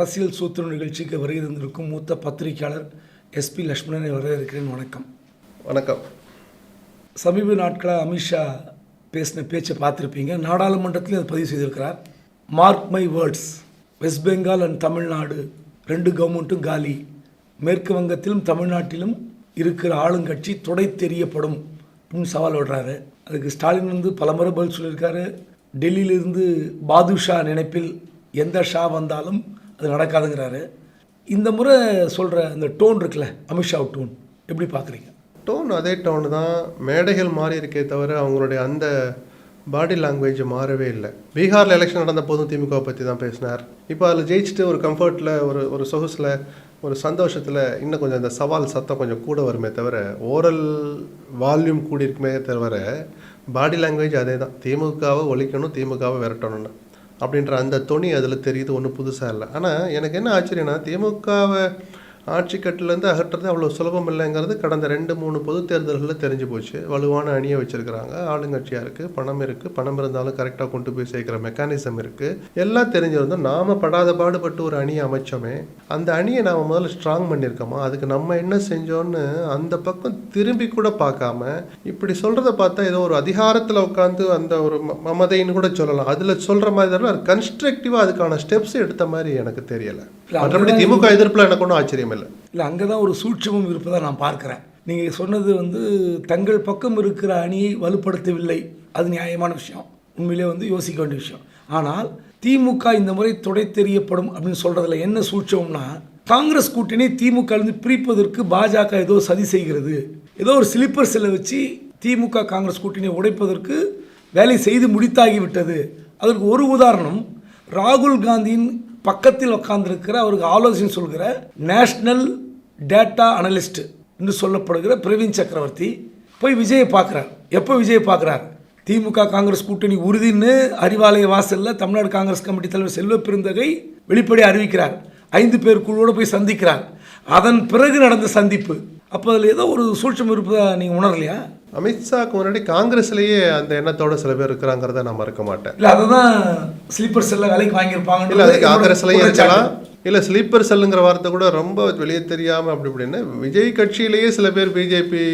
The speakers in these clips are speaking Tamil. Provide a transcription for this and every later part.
அரசியல் சூத்திரம் நிகழ்ச்சிக்கு வருகை தந்திருக்கும் மூத்த பத்திரிகையாளர் எஸ்பி லட்சுமணனை வரவேற்கிறேன். வணக்கம். வணக்கம். சமீப நாட்களாக அமித்ஷா பேசின பேச்சை பார்த்துருப்பீங்க. நாடாளுமன்றத்திலும் அதை பதிவு செய்திருக்கிறார். Mark my words West Bengal and Tamil Nadu ரெண்டு கவர்மெண்ட்டும் காலி. மேற்கு வங்கத்திலும் தமிழ்நாட்டிலும் இருக்கிற ஆளுங்கட்சி தொடை தெரியப்படும் அப்படின்னு சவால் விடுறாரு. அதுக்கு ஸ்டாலின் வந்து பலமுறை பதில் சொல்லியிருக்காரு. டெல்லியிலிருந்து பாதுஷா நினைப்பில் எந்த ஷா வந்தாலும் அது நடக்காதுங்கிறாரு. இந்த முறை சொல்கிற அந்த டோன் இருக்குல்ல அமித்ஷா டோன் எப்படி பார்க்குறீங்க டோன் அதே டோன் தான். மேடைகள் மாறி இருக்கே தவிர அவங்களுடைய அந்த பாடி லாங்குவேஜ் மாறவே இல்லை. பீகாரில் எலெக்ஷன் நடந்த போதும் திமுக பற்றி தான் பேசினார். இப்போ அதில் ஜெயிச்சுட்டு ஒரு கம்ஃபர்ட்டில் ஒரு ஒரு சொகுசில் ஒரு சந்தோஷத்தில் இன்னும் கொஞ்சம் அந்த சவால் சத்தம் கொஞ்சம் கூட வருமே தவிர ஓரல் வால்யூம் கூடி இருக்குமே தவிர பாடி லாங்குவேஜ் அதே தான். திமுகவை ஒழிக்கணும் திமுகவை விரட்டணும்னு. அப்படின்ற அந்த துணி அதில் தெரியுது ஒன்றும் புதுசாக இல்லை. ஆனால் எனக்கு என்ன ஆச்சரியன்னா திமுகவை ஆட்சி கட்டிலேருந்து அகற்றுறது அவ்வளோ சுலபம் இல்லைங்கிறது கடந்த ரெண்டு மூணு பொது தேர்தல்களில் தெரிஞ்சு போச்சு. வலுவான அணியை வச்சுருக்கிறாங்க. ஆளுங்கட்சியாக இருக்குது பணம் இருக்குது பணம் இருந்தாலும் கரெக்டாக கொண்டு போய் சேர்க்குற மெக்கானிசம் இருக்குது எல்லாம் தெரிஞ்சிருந்தோம் நாம் படாத பாடுபட்டு ஒரு அணியை அமைச்சோமே அந்த அணியை நாம் முதல்ல ஸ்ட்ராங் பண்ணியிருக்கோமா? அதுக்கு நம்ம என்ன செஞ்சோன்னு அந்த பக்கம் திரும்பி கூட பார்க்காம இப்படி சொல்கிறத பார்த்தா ஏதோ ஒரு அதிகாரத்தில் உட்காந்து அந்த ஒரு ம- மமதைன்னு கூட சொல்லலாம். அதில் சொல்கிற மாதிரி தான் கன்ஸ்ட்ரக்டிவாக அதுக்கான ஸ்டெப்ஸ் எடுத்த மாதிரி எனக்கு தெரியலை. மற்றபடி திமுக எதிர்ப்பில் எனக்கு ஒன்றும் ஆச்சரியம் இல்லை. இல்லை அங்கே தான் ஒரு சூட்சமம் இருப்பதாக நான் பார்க்குறேன். நீங்கள் சொன்னது வந்து தங்கள் பக்கம் இருக்கிற அணியை வலுப்படுத்தவில்லை. அது நியாயமான விஷயம். உண்மையிலே வந்து யோசிக்க வேண்டிய விஷயம். ஆனால் திமுக இந்த முறை தொடை தெரியப்படும் அப்படின்னு சொல்கிறதுல என்ன சூட்சம்னா காங்கிரஸ் கூட்டணி திமுக இருந்து பிரிப்பதற்கு பாஜக ஏதோ சதி செய்கிறது. ஏதோ ஒரு ஸ்லிப்பர் செல்லை வச்சு திமுக காங்கிரஸ் கூட்டணியை உடைப்பதற்கு வேலை செய்து முடித்தாகிவிட்டது அதற்கு ஒரு உதாரணம் ராகுல் காந்தியின் பக்கத்தில் உட்கார்ந்துருக்கிற அவருக்கு ஆலோசனை சொல்கிற நேஷ்னல் டேட்டா அனலிஸ்ட் என்று சொல்லப்படுகிற பிரவீன் சக்கரவர்த்தி போய் விஜயை பார்க்குறார். எப்போ விஜயை பார்க்குறார்? திமுக காங்கிரஸ் கூட்டணி உறுதின்னு அறிவாலய வாசலில் தமிழ்நாடு காங்கிரஸ் கமிட்டி தலைவர் செல்வ பெருந்தகை வெளிப்படை அறிவிக்கிறார். ஐந்து பேர் குழுவோடு போய் சந்திக்கிறார். அதன் பிறகு நடந்த சந்திப்பு. அப்போ அதில் ஏதோ ஒரு சூட்சம் இருப்பதாக நீங்கள் உணரலையா? அமித்ஷாக்கு முன்னாடி காங்கிரஸ்லேயே அந்த எண்ணத்தோட சில பேர் இருக்கிறாங்கிறத நான் மறக்க மாட்டேன். இல்லை அதை தான் ஸ்லீப்பர் செல்ல வேலைக்கு இல்லை அது வாங்கியிருப்பாங்க காங்கிரஸ்லயும் இருக்கலாம். இல்லை ஸ்லீப்பர் செல்லுங்கிற வார்த்தை கூட ரொம்ப வெளியே தெரியாமல் அப்படி இப்படின்னு விஜய் கட்சியிலேயே சில பேர் பிஜேபி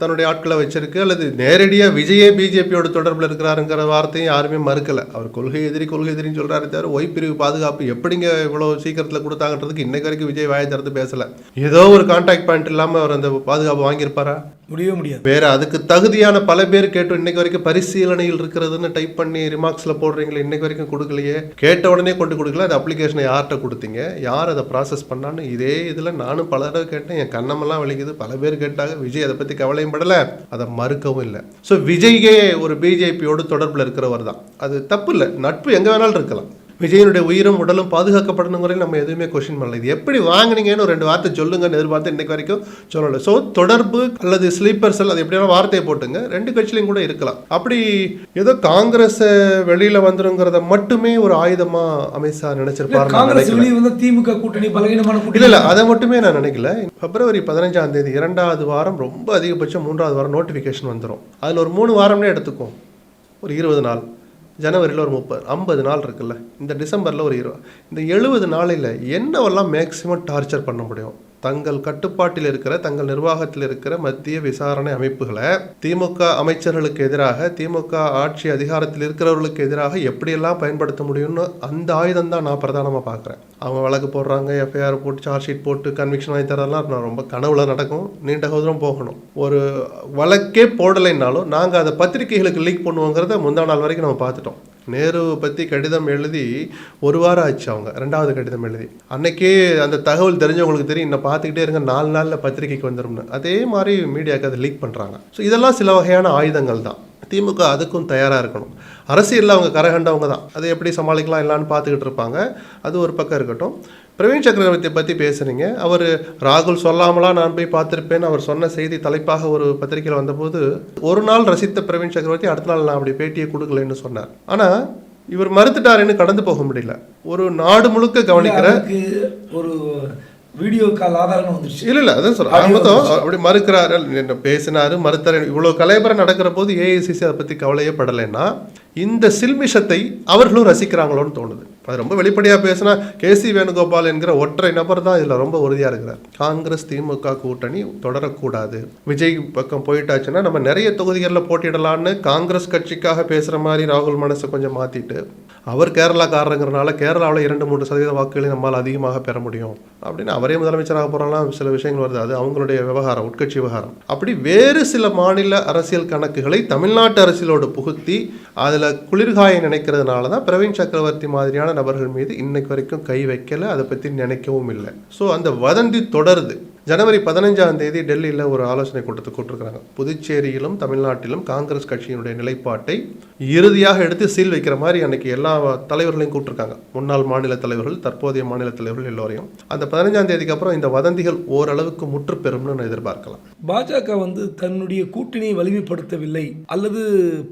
தன்னுடைய ஆட்களை வச்சிருக்கு அல்லது நேரடியாக விஜயே பிஜேபியோட தொடர்பில் இருக்கிறாருங்கிற வார்த்தையும் யாருமே மறுக்கலை. அவர் கொள்கை எதிரி கொள்கை எதிரின்னு சொல்கிறாரு தவிர ஒய் பிரிவு பாதுகாப்பு எப்படிங்க இவ்வளோ சீக்கிரத்தில் கொடுத்தாங்கன்றதுக்கு இன்னைக்கு வரைக்கும் விஜய் வாயை திறந்து பேசலை. ஏதோ ஒரு கான்டாக்ட் பாயிண்ட் இல்லாமல் அவர் அந்த பாதுகாப்பு வாங்கியிருப்பாரா? முடியவே முடியாது. வேற அதுக்கு தகுதியான பல பேர் கேட்டு இன்னைக்கு வரைக்கும் பரிசீலனையில் இருக்கிறதுன்னு டைப் பண்ணி ரிமார்க்ஸ்ல போடுறீங்களே இன்னைக்கு வரைக்கும் கொடுக்கலையே. கேட்ட உடனே கொண்டு கொடுக்கல அந்த அப்ளிகேஷனை யார்கிட்ட கொடுத்தீங்க? யார் அதை ப்ராசஸ் பண்ணான்னு? இதே இதில் நானும் பல தடவை கேட்டேன் என் கண்ணமெல்லாம் வலிக்குது. பல பேர் கேட்டாங்க விஜய் அதை பற்றி கவலையும் படலை. அதை மறுக்கவும் இல்லை. ஸோ விஜய்கே ஒரு பிஜேபியோடு தொடர்பில் இருக்கிறவர் தான் அது தப்பு இல்லை. நட்பு எங்கே வேணாலும் இருக்கலாம். விஜயனுடைய உயிரும் உடலும் பாதுகாக்கப்படணுங்கிற நம்ம எதுவுமே கொஸ்டின் பண்ணல. இது எப்படி வாங்குனீங்கன்னு ஒரு ரெண்டு வார்த்தை சொல்லுங்கன்னு எதிர்பார்த்து இன்னைக்கு வரைக்கும் சொல்லலை. ஸோ தொடர்பு அல்லது ஸ்லீப்பர் செல் அது எப்படியான வார்த்தையை போட்டுங்க. ரெண்டு கட்சியிலையும் கூட இருக்கலாம். அப்படி ஏதோ காங்கிரஸ் வெளியில வந்துருங்கிறத மட்டுமே ஒரு ஆயுதமா அமித்ஷா நினைச்சிருப்பாரு காங்கிரஸ் வெளியே வந்து திமுக கூட்டணி பலகீனமான கூட்டணி இல்ல அதை மட்டுமே நான் நினைக்கல. பிப்ரவரி பதினஞ்சாம் தேதி இரண்டாவது வாரம் ரொம்ப அதிகபட்சம் மூன்றாவது வாரம் நோட்டிஃபிகேஷன் வந்துடும் அதில் ஒரு மூணு வாரம்னே எடுத்துக்கும் ஒரு இருபது நாள். ஜனவரியில் ஒரு முப்பது ஐம்பது நாள் இருக்குல்ல இந்த டிசம்பரில் ஒரு இருபது இந்த எழுபது நாளில் என்னவெல்லாம் மேக்ஸிமம் டார்ச்சர் பண்ண முடியும்? தங்கள் கட்டுப்பாட்டில் இருக்கிற தங்கள் நிர்வாகத்தில் இருக்கிற மத்திய விசாரணை அமைப்புகளை திமுக அமைச்சர்களுக்கு எதிராக திமுக ஆட்சி அதிகாரத்தில் இருக்கிறவர்களுக்கு எதிராக எப்படியெல்லாம் பயன்படுத்த முடியும்னு அந்த ஆயுதம் தான் நான் பிரதானமாக பார்க்குறேன். அவங்க வழக்கு போடுறாங்க எஃப்ஐஆர் போட்டு சார்ஜ் ஷீட் போட்டு கன்விக்ஷன் வாங்கி தரலாம். நான் ரொம்ப கனவுல நடக்கும். நீண்ட தூரம் போகணும். ஒரு வழக்கே போடலைன்னாலும் நாங்கள் அதை பத்திரிகைகளுக்கு லீக் பண்ணுவோங்கிறத முந்தா நாள் வரைக்கும் நம்ம பார்த்துட்டோம். நேருவை பற்றி கடிதம் எழுதி ஒரு வாரம் ஆச்சு அவங்க ரெண்டாவது கடிதம் எழுதி. அன்னைக்கே அந்த தகவல் தெரிஞ்சவங்களுக்கு தெரியும் இன்னும் பார்த்துக்கிட்டே இருங்க நாலு நாளில் பத்திரிகைக்கு வந்துடும்னு அதே மாதிரி மீடியாவுக்கு அதை லீக் பண்ணுறாங்க ஸோ இதெல்லாம் சில வகையான ஆயுதங்கள் தான். திமுக அதுக்கும் தயாராக இருக்கணும். அரசியலில் அவங்க கரகண்டவங்க தான். அதை எப்படி சமாளிக்கலாம் இல்லைன்னு பார்த்துக்கிட்டு இருப்பாங்க. அது ஒரு பக்கம் இருக்கட்டும். பிரவீன் சக்கரவர்த்தி பற்றி பேசுனீங்க. அவர் ராகுல் சொல்லாமலாம் நான் போய் பார்த்துருப்பேன். அவர் சொன்ன செய்தி தலைப்பாக ஒரு பத்திரிகையில் வந்தபோது ஒரு நாள் ரசித்த பிரவீன் சக்கரவர்த்தி அடுத்த நாள் நான் அப்படி பேட்டியை கொடுக்கலன்னு சொன்னார். ஆனால் இவர் மறுத்துட்டாருன்னு கடந்து போக முடியல. ஒரு நாடு முழுக்க கவனிக்கிற ஒரு வீடியோ கால் ஆதாரம் வந்துருச்சு. இல்ல இல்ல அதான் Audio மொத்தம் அப்படி மறுக்கிறாரு என்ன பேசினாரு மறுத்தாரு. இவ்வளவு கலைபரம் நடக்கிற போது ஏஐசிசி அதை பத்தி கவலையே படலைன்னா இந்த சில்மிஷத்தை அவர்களும் ரசிக்கிறாங்களோன்னு தோணுது. அது ரொம்ப வெளிப்படையா பேசினா கேசி வேணுகோபால் என்கிற ஒற்றை நபர் தான் இதுல ரொம்ப உறுதியா இருக்கிறார். காங்கிரஸ் திமுக கூட்டணி தொடரக்கூடாது. விஜய் பக்கம் போயிட்டாச்சுன்னா நம்ம நிறைய தொகுதிகளில் போட்டியிடலான்னு காங்கிரஸ் கட்சிக்காக பேசுற மாதிரி ராகுல் மனசை கொஞ்சம் மாத்திட்டு அவர் கேரளாக்காரங்கிறனால கேரளாவில் இரண்டு மூன்று சதவீத வாக்குகளை நம்மால் அதிகமாக பெற முடியும். அப்படின்னு அவரே முதலமைச்சராக போகிறாலாம் சில விஷயங்கள் வருது. அது அவங்களுடைய விவகாரம் உட்கட்சி விவகாரம். அப்படி வேறு சில மாநில அரசியல் கணக்குகளை தமிழ்நாட்டு அரசியலோடு புகுத்தி அதில் குளிர்காய நினைக்கிறதுனால தான் பிரவீன் சக்கரவர்த்தி மாதிரியான நபர்கள் மீது இன்னைக்கு வரைக்கும் கை வைக்கலை. அதை பற்றி நினைக்கவும் இல்லை. ஸோ அந்த வதந்தி தொடருது. ஜனவரி பதினஞ்சாம் தேதி டெல்லியில் ஒரு ஆலோசனை கூட்டத்தை கூட்டிருக்கிறாங்க. புதுச்சேரியிலும் தமிழ்நாட்டிலும் காங்கிரஸ் கட்சியினுடைய நிலைப்பாட்டை இறுதியாக எடுத்து சீல் வைக்கிற மாதிரி அன்னைக்கு எல்லா தலைவர்களையும் கூட்டிருக்காங்க. முன்னாள் மாநில தலைவர்கள் தற்போதைய மாநில தலைவர்கள் எல்லோரையும். அந்த பதினஞ்சாம் தேதிக்கு அப்புறம் இந்த வதந்திகள் ஓரளவுக்கு முற்று பெறும்னு நான் எதிர்பார்க்கலாம். பாஜக வந்து தன்னுடைய கூட்டணியை வலிமைப்படுத்தவில்லை அல்லது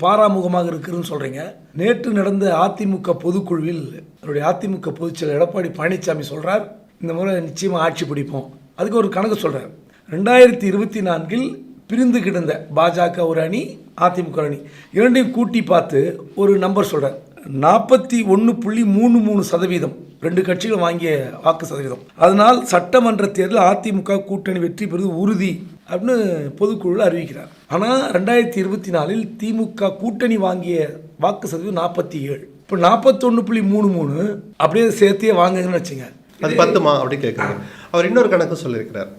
பாராமுகமாக இருக்குதுன்னு சொல்றீங்க. நேற்று நடந்த அதிமுக பொதுக்குழுவில் என்னுடைய அதிமுக பொதுச்செயலர் எடப்பாடி பழனிசாமி சொல்றார் இந்த முறை நிச்சயமா ஆட்சி பிடிப்போம். அதுக்கு ஒரு கணக்கு சொல்கிறேன் ரெண்டாயிரத்தி இருபத்தி நான்கில் பிரிந்து கிடந்த பாஜக ஒரு அணி அதிமுக அணி. இரண்டையும் கூட்டி பார்த்து ஒரு நம்பர் சொல்கிறேன் நாற்பத்தி ஒன்று புள்ளி மூணு மூணு சதவீதம். ரெண்டு கட்சிகள் வாங்கிய வாக்கு சதவீதம். அதனால் சட்டமன்ற தேர்தல் அதிமுக கூட்டணி வெற்றி பெறுவது உறுதி அப்படின்னு பொதுக்குழுவில் அறிவிக்கிறார். ஆனால் ரெண்டாயிரத்தி இருபத்தி நாலில் திமுக கூட்டணி வாங்கிய வாக்கு சதவீதம் நாற்பத்தி ஏழு. இப்போ நாற்பத்தொன்று புள்ளி மூணு மூணு அப்படியே சேர்த்தே வாங்குங்கன்னு வச்சுங்க. அது பத்துமா? அப்படி கேட்குறாங்க அவர் இன்னொரு கணக்கு சொல்லியிருக்கிறார்.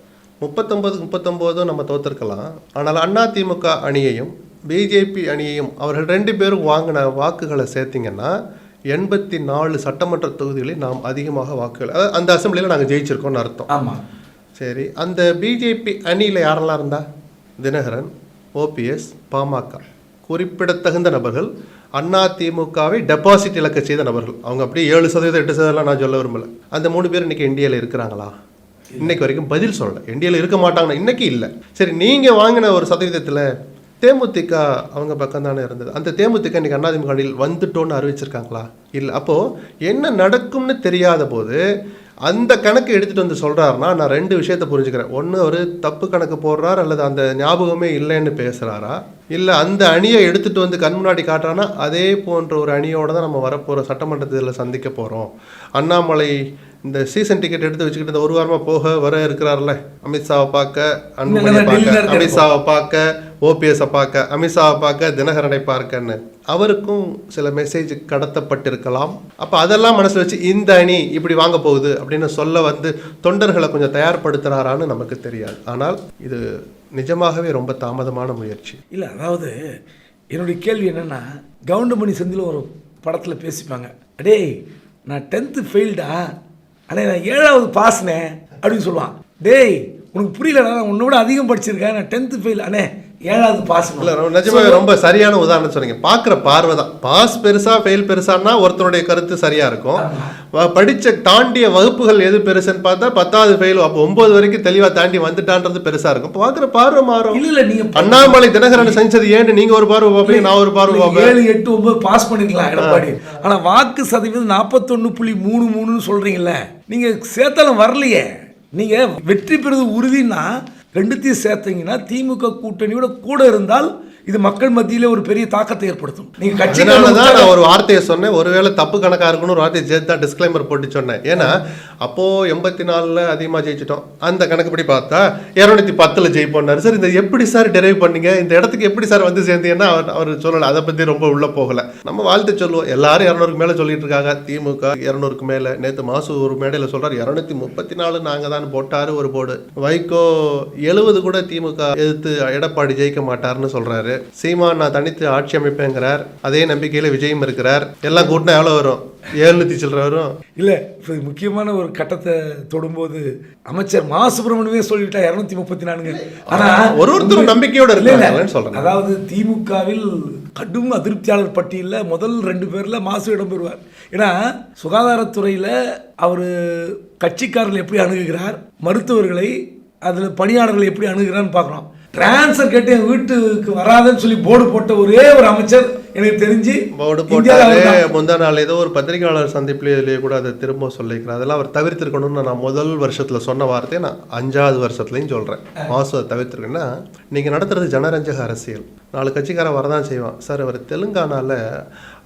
முப்பத்தொன்பது முப்பத்தொம்போதும் நம்ம தோத்திருக்கலாம். ஆனால் அண்ணா திமுக அணியையும் பிஜேபி அணியையும் அவர்கள் ரெண்டு பேரும் வாங்கின வாக்குகளை சேர்த்தீங்கன்னா எண்பத்தி நாலு சட்டமன்ற தொகுதிகளில் நாம் அதிகமாக வாக்குகள் அதாவது அந்த அசம்பிளியில் நாங்கள் ஜெயிச்சிருக்கோம்னு அர்த்தம். ஆமாம் சரி அந்த பிஜேபி அணியில் யாரெல்லாம் இருந்தா? தினகரன் ஓபிஎஸ் பாமக. குறிப்பிடத்தகுந்த நபர்கள் அண்ணா திமுகவை டெபாசிட் இழக்க செய்த நபர்கள். அவங்க அப்படியே ஏழு சதவீதம் எட்டு சதவீதம் நான் சொல்ல விரும்பல. அந்த மூணு பேர் இன்னைக்கு இந்தியாவில் இருக்கிறாங்களா? இன்னைக்கு வரைக்கும் பதில் சொல்லலை. இந்தியாவில் இருக்க மாட்டாங்கன்னா இன்னைக்கு இல்லை. சரி நீங்கள் வாங்கின ஒரு சதவீதத்தில் தேமுதிக அவங்க பக்கம் தானே இருந்தது. அந்த தேமுதிக இன்னைக்கு அண்ணாதிமுக அணியில் வந்துட்டோன்னு அறிவிச்சிருக்காங்களா? இல்லை. அப்போது என்ன நடக்கும்னு தெரியாத போது அந்த கணக்கு எடுத்துகிட்டு வந்து சொல்கிறாருனா நான் ரெண்டு விஷயத்த புரிஞ்சுக்கிறேன். ஒன்று அவர் தப்பு கணக்கு போடுறார் அல்லது அந்த ஞாபகமே இல்லைன்னு பேசுகிறாரா இல்லை அந்த அணியை எடுத்துகிட்டு வந்து கண் முன்னாடி காட்டுறான்னா அதே போன்ற ஒரு அணியோடு தான் நம்ம வரப்போகிற சட்டமன்ற தேர்தலில் சந்திக்க போகிறோம் அண்ணாமலை இந்த சீசன் டிக்கெட் எடுத்து வச்சுக்கிட்டு இந்த ஒரு வாரமாக போக வர இருக்கிறார்ல அமித்ஷாவை பார்க்க அன்புமணியை பார்க்க அமித்ஷாவை பார்க்க ஓபிஎஸ்ஸை பார்க்க அமித்ஷாவை பார்க்க தினகரனை பார்க்கன்னு. அவருக்கும் சில மெசேஜ் கடத்தப்பட்டிருக்கலாம். அப்போ அதெல்லாம் மனசில் வச்சு இந்த அணி இப்படி வாங்க போகுது அப்படின்னு சொல்ல வந்து தொண்டர்களை கொஞ்சம் தயார்படுத்துறாரான்னு நமக்கு தெரியாது. ஆனால் இது நிஜமாகவே ரொம்ப தாமதமான முயற்சி. இல்லை அதாவது என்னுடைய கேள்வி என்னென்னா கவுண்டமணி செந்தில் ஒரு படத்தில் பேசிப்பாங்க. டேய் நான் டென்த்து ஃபெயில்டா அண்ணே நான் ஏழாவது பாஸ்னே அப்படின்னு சொல்லுவான். டேய் உனக்கு புரியலண்ணா நான் உன்னை விட அதிகம் படிச்சிருக்கேன் நான் டென்த்து ஃபெயில் அண்ணே ஏழாவது பாஸ் இல்ல ரொம்ப- நிஜமாவே ரொம்ப சரியான உதாரணம் சொன்னீங்க. பார்க்குற பார்வை தான். பாஸ் பெருசா ஃபெயில் பெருசான்னா ஒருத்தருடைய கருத்து சரியா இருக்கும். படிச்ச தாண்டிய வகுப்புகள் எது பெருசுன்னு பார்த்தா பத்தாவது ஃபெயில் அப்போ ஒன்பது வரைக்கும் தெளிவா தாண்டி வந்துட்டான்றது பெருசா இருக்கும். பார்க்குற பார்வை மாறும். இல்லை இல்லை நீங்கள் அண்ணாமலை தினகரன் செஞ்சது ஏன்னு நீங்க ஒரு பார்வை பார்ப்பீங்க நான் ஒரு பார்வை பார்ப்பேன். ஏழு எட்டு ஒன்பது பாஸ் பண்ணிருக்கலாம் எடப்பாடி. ஆனா வாக்கு சதவீதம் நாற்பத்தொன்னு புள்ளி மூணு மூணுன்னு சொல்றீங்கல்ல நீங்க சேர்த்தாலும் வரலையே. நீங்க வெற்றி பெறுவது உறுதினா ரெண்டுத்தையும் சேர்த்தீங்கன்னா திமுக கூட்டணியோட கூட இருந்தால் இது மக்கள் மத்தியிலே ஒரு பெரிய தாக்கத்தை ஏற்படுத்தும். நீங்க கட்சி அதனால தான் நான் ஒரு வார்த்தையை சொன்னேன். ஒருவேளை தப்பு கணக்கா இருக்குன்னு ஒரு வார்த்தையை சேர்த்து தான் டிஸ்க்ளைமர் போட்டு சொன்னேன். ஏன்னா அப்போ எண்பத்தி நாலுல அதிகமா ஜெயிச்சிட்டோம். அந்த கணக்குப்படி பார்த்தா இருநூத்தி பத்துல ஜெயிப்போம்னாரு சார் இந்த எப்படி சார் டெரைவ் பண்ணீங்க? இந்த இடத்துக்கு எப்படி சார் வந்து சேர்ந்தீங்கன்னா அவர் அவர் சொல்லல. அதை பத்தி ரொம்ப உள்ள போகல. நம்ம வாழ்த்து சொல்லுவோம். எல்லாரும் இரநூறுக்கு மேல சொல்லிட்டு இருக்காங்க. திமுக இரநூறுக்கு மேல. நேத்து மாசு ஒரு மேடையில சொல்றாரு இருநூத்தி முப்பத்தி நாலு நாங்க தான் போட்டாரு ஒரு போர்டு வைகோ எழுபது கூட திமுக எதிர்த்து எடப்பாடி ஜெயிக்க மாட்டாருன்னு சொல்றாரு. சீமான் நான் தனித்து ஆட்சி அமைப்பேங்கிறார். அதே நம்பிக்கையில விஜயும் இருக்கிறார். எல்லாம் கூட்டினா எவ்வளவு வரும்? ஏழுநூத்தி சில்லற வரும். இல்ல இப்ப முக்கியமான ஒரு கட்டத்தை தொடும்போது அமைச்சர் மா. சுப்பிரமணியமே சொல்லிட்டா இருநூத்தி முப்பத்தி நான்கு. ஆனா ஒரு ஒருத்தரும் நம்பிக்கையோட இல்ல, இல்ல. இருக்காங்கன்னு சொல்றேன். அதாவது திமுகவில் கடும் அதிருப்தியாளர் பட்டியலில் முதல் ரெண்டு பேர்ல மாசு இடம் பெறுவார் ஏன்னா சுகாதாரத்துறையில் அவர் கட்சிக்காரர்கள் எப்படி அணுகுகிறார்? மருத்துவர்களை அதில் பணியாளர்களை எப்படி அணுகுகிறான்னு பார்க்குறோம் டிரான்ஸ்ஃபர் கேட்டு என் வீட்டுக்கு வராதுன்னு சொல்லி போர்டு போட்ட ஒரே ஒரு அமைச்சர் எனக்கு தெரிஞ்சு போர்டு அவர்தான். முந்தா நாள் ஏதோ ஒரு பத்திரிகையாளர் சந்திப்புலேயே கூட அதை திரும்ப சொல்லிக்கிறேன் அதெல்லாம் அவர் தவிர்த்திருக்கணும்னு நான் முதல் வருஷத்துல சொன்ன வார்த்தையை நான் அஞ்சாவது வருஷத்துலையும் சொல்றேன். மாசு அதை தவிர்த்திருக்கேன்னா நீங்க நடத்துறது ஜனரஞ்சக அரசியல். நாலு கட்சிக்காரன் வரதான் செய்வான். சார் அவர் தெலுங்கானால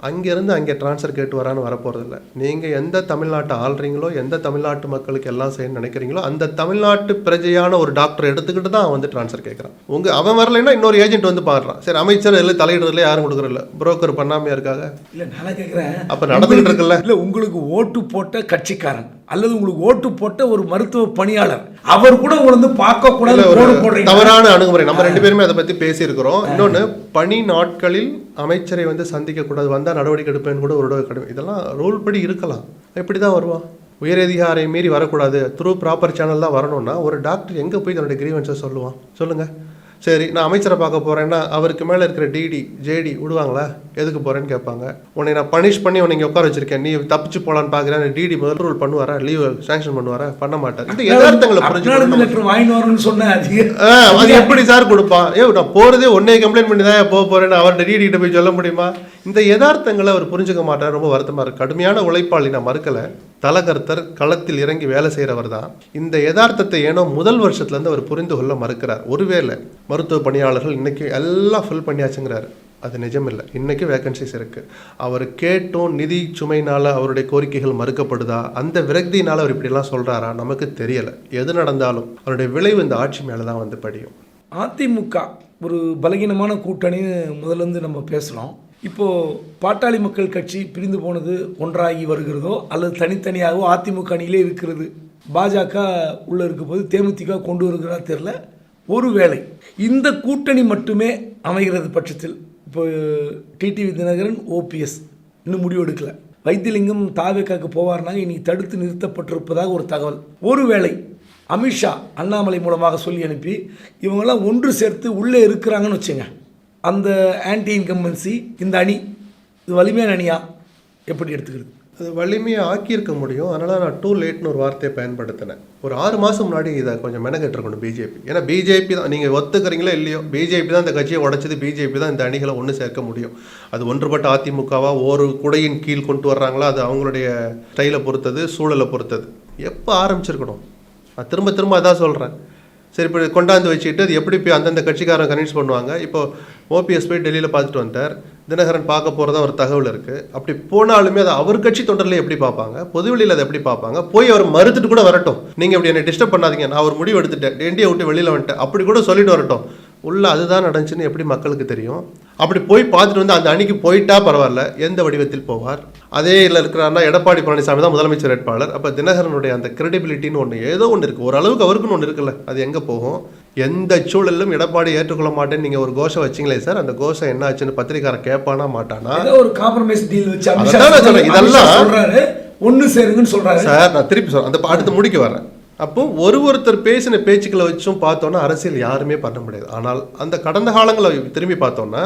அங்கேருந்து அங்கே ட்ரான்ஸ்ஃபர் கேட்டு வரான்னு வரப்போகிறதில்ல நீங்கள் எந்த தமிழ்நாட்டை ஆள்றீங்களோ எந்த தமிழ்நாட்டு மக்களுக்கு எல்லாம் செய்யணும்னு நினைக்கிறீங்களோ அந்த தமிழ்நாட்டு பிரஜையான ஒரு டாக்டர் எடுத்துக்கிட்டு தான் வந்து ட்ரான்ஸ்ஃபர் கேட்குறான் உங்க அவன் வரலைன்னா இன்னொரு ஏஜென்ட் வந்து பாடுறான். சரி அமைச்சர் எல்லாம் தலையிடுறதுல யாரும் கொடுக்குறதில்ல புரோக்கர் பண்ணாமையா இருக்காங்க? இல்ல நான் கேட்கிறேன் அப்ப நடந்துகிட்டு இருக்குல்ல? இல்ல உங்களுக்கு ஓட்டு போட்ட கட்சிக்காரன். அல்லது உங்களுக்கு ஓட்டு போட்ட ஒரு மருத்துவ பணியாளர் அவர் கூட உங்களை வந்து பார்க்க கூடாது இல்ல, ஒரு போடு போடுறீங்க தவறான அணுகுமுறை. நம்ம ரெண்டு பேருமே அதை பத்தி பேசியிருக்கிறோம். இன்னொன்னு பணி நாட்களில் அமைச்சரை வந்து சந்திக்க கூடாது வந்தா நடவடிக்கை எடுப்பேன்னு கூட ஒரு கடுமை இதெல்லாம் ரூல் படி இருக்கலாம். எப்படி தான் வருவான்? உயரதிகாரை மீறி வரக்கூடாது. த்ரூ ப்ராப்பர் சேனல் தான் வரணும்னா ஒரு டாக்டர் எங்க போய் தன்னுடைய கிரீவன்ஸை சொல்லுவான்? சொல்லுங்க. சரி நான் அமைச்சரை பார்க்க போறேன்னா அவருக்கு மேல இருக்கிற டிடி ஜேடி விடுவாங்களா? எதுக்கு போறேன்னு கேட்பாங்க. உன்னை நான் பனிஷ் பண்ணி உன்னை இங்க உட்கார வச்சிருக்கேன். நீ தப்பிச்சு போலான்னு பாக்குறேன். டிடி முதல் ரூல் பண்ணுவாரா? லீவ் சாங்ஷன் பண்ணுவாரா? பண்ண மாட்டார் இந்த ஆ, அது எப்படி சார் கொடுப்பான்? ஏ நான் போறதே ஒன்னே கம்ப்ளைண்ட் பண்ணி தான் போக போறேன்னு அவர்கிட்ட டிடி கிட்ட போய் சொல்ல முடியுமா? இந்த யதார்த்தங்களை அவர் புரிஞ்சுக்க மாட்டார். ரொம்ப வருத்தமா இருக்கு. கடுமையான உழைப்பாளி நான் மறுக்கல. தலகர்த்தர் களத்தில் இறங்கி வேலை செய்கிறவர் தான். இந்த யதார்த்தத்தை ஏனோ முதல் வருஷத்துல இருந்து அவர் புரிந்து கொள்ள மறுக்கிறார். ஒருவேளை மருத்துவ பணியாளர்கள் இன்னைக்கு எல்லாம் ஃபில் பண்ணியாச்சுங்கிறாரு. அது நிஜம் இல்லை வேக்கன்சிஸ் வேகன்சிஸ் அவர் கேட்டும் நிதி சுமையினால் அவருடைய கோரிக்கைகள் மறுக்கப்படுதா? அந்த விரக்தினால் அவர் இப்படிலாம் சொல்கிறாரா நமக்கு தெரியலை. எது நடந்தாலும் அவருடைய விளைவு இந்த ஆட்சி மேலே தான் வந்து படியும். அதிமுக ஒரு பலகீனமான கூட்டணின்னு முதலேருந்து நம்ம பேசுகிறோம் இப்போது பாட்டாளி மக்கள் கட்சி பிரிந்து போனது ஒன்றாகி வருகிறதோ அல்லது தனித்தனியாகவோ அதிமுக அணியிலே இருக்கிறது. பாஜக உள்ளே இருக்கும் போது தேமுதிக கொண்டு வருகிறதா தெரில ஒருவேளை இந்த கூட்டணி மட்டுமே அமைகிறது பட்சத்தில் இப்போ டிடிவி தினகரன் ஓபிஎஸ் இன்னும் முடிவு எடுக்கலை வைத்தியலிங்கம் தாவேக்காக்கு போவார்னாங்க இன்றைக்கி தடுத்து நிறுத்தப்பட்டிருப்பதாக ஒரு தகவல். ஒருவேளை அமித்ஷா அண்ணாமலை மூலமாக சொல்லி அனுப்பி இவங்கெல்லாம் ஒன்று சேர்த்து உள்ளே இருக்கிறாங்கன்னு வச்சுங்க. அந்த ஆன்டி இன்கம்பன்சி இந்த அணி இது வலிமையான அணியா? எப்படி எடுத்துக்கிறது? அது வலிமையை ஆக்கியிருக்க முடியும். அதனால் நான் டூ லேட்னு ஒரு வார்த்தையை பயன்படுத்தினேன். ஒரு ஆறு மாதம் முன்னாடி இதை கொஞ்சம் மெனக்கெட்டிருக்கணும் பிஜேபி ஏன்னா பிஜேபி தான் நீங்கள் ஒத்துக்கிறீங்களோ இல்லையோ? பிஜேபி தான் இந்த கட்சியை உடச்சது பிஜேபி தான் இந்த அணிகளை ஒன்று சேர்க்க முடியும். அது ஒன்றுபட்ட அதிமுகவா ஒரு குடையின் கீழ் கொண்டு வர்றாங்களோ அது அவங்களுடைய ஸ்டைலை பொறுத்தது சூழலை பொறுத்தது. எப்போ ஆரம்பிச்சிருக்கணும்? நான் திரும்ப திரும்ப அதான் சொல்கிறேன் சரி இப்போ கொண்டாந்து வச்சுக்கிட்டு அது எப்படி போய் அந்தந்த கட்சிக்காரன் கன்வின்ஸ் பண்ணுவாங்க? இப்போ ஓபிஎஸ் போய் டெல்லியில் பார்த்துட்டு வந்தார். தினகரன் பார்க்க போகிறதா ஒரு தகவல் இருக்குது அப்படி போனாலுமே அதை அவர் கட்சி தொண்டரில் எப்படி பார்ப்பாங்க? பொதுவெளியில் அதை எப்படி பார்ப்பாங்க? போய் அவர் மறுத்துட்டு கூட வரட்டும். நீங்கள் இப்படி என்னை டிஸ்டர்ப் பண்ணாதீங்க. நான் ஒரு முடிவு எடுத்துட்டேன். இந்தியா விட்டு வெளியில் வந்துட்டேன். அப்படி கூட சொல்லிட்டு வரட்டும். உள்ள அதுதான் நடந்துச்சுன்னு எப்படி மக்களுக்கு தெரியும்? அப்படி போய் பார்த்துட்டு வந்து அந்த அணிக்கு போயிட்டா பரவாயில்ல. எந்த வடிவத்தில் போவார்? அதே இல்லை இருக்கிறாருன்னா எடப்பாடி பழனிசாமி தான் முதலமைச்சர் வேட்பாளர். அப்போ தினகரனுடைய அந்த கிரெடிபிலிட்டின்னு ஒன்று ஏதோ ஒன்று இருக்குது ஓரளவுக்கு அவருக்குன்னு ஒன்று இருக்குல்ல. அது எங்கே போகும்? எந்த சூழலிலும் எடப்பாடி ஏற்றுக்கொள்ள மாட்டேன்னு நீங்கள் ஒரு கோஷம் வச்சீங்களே சார் அந்த கோஷம் என்ன ஆச்சுன்னு பத்திரிக்காரன் கேட்பானா மாட்டானா? ஒரு காம்ப்ரமைஸ் டீல் வச்சு நான் இதெல்லாம் ஒன்று சேருங்கன்னு சொல்றாரு. சார் நான் திருப்பி சொல்றேன். அந்த அடுத்து முடிக்க வரேன். அப்போ ஒரு ஒருத்தர் பேசின பேச்சுக்களை வச்சும் பார்த்தோன்னா அரசியல் யாருமே பண்ண முடியாது. ஆனால் அந்த கடந்த காலங்களை திரும்பி பார்த்தோன்னா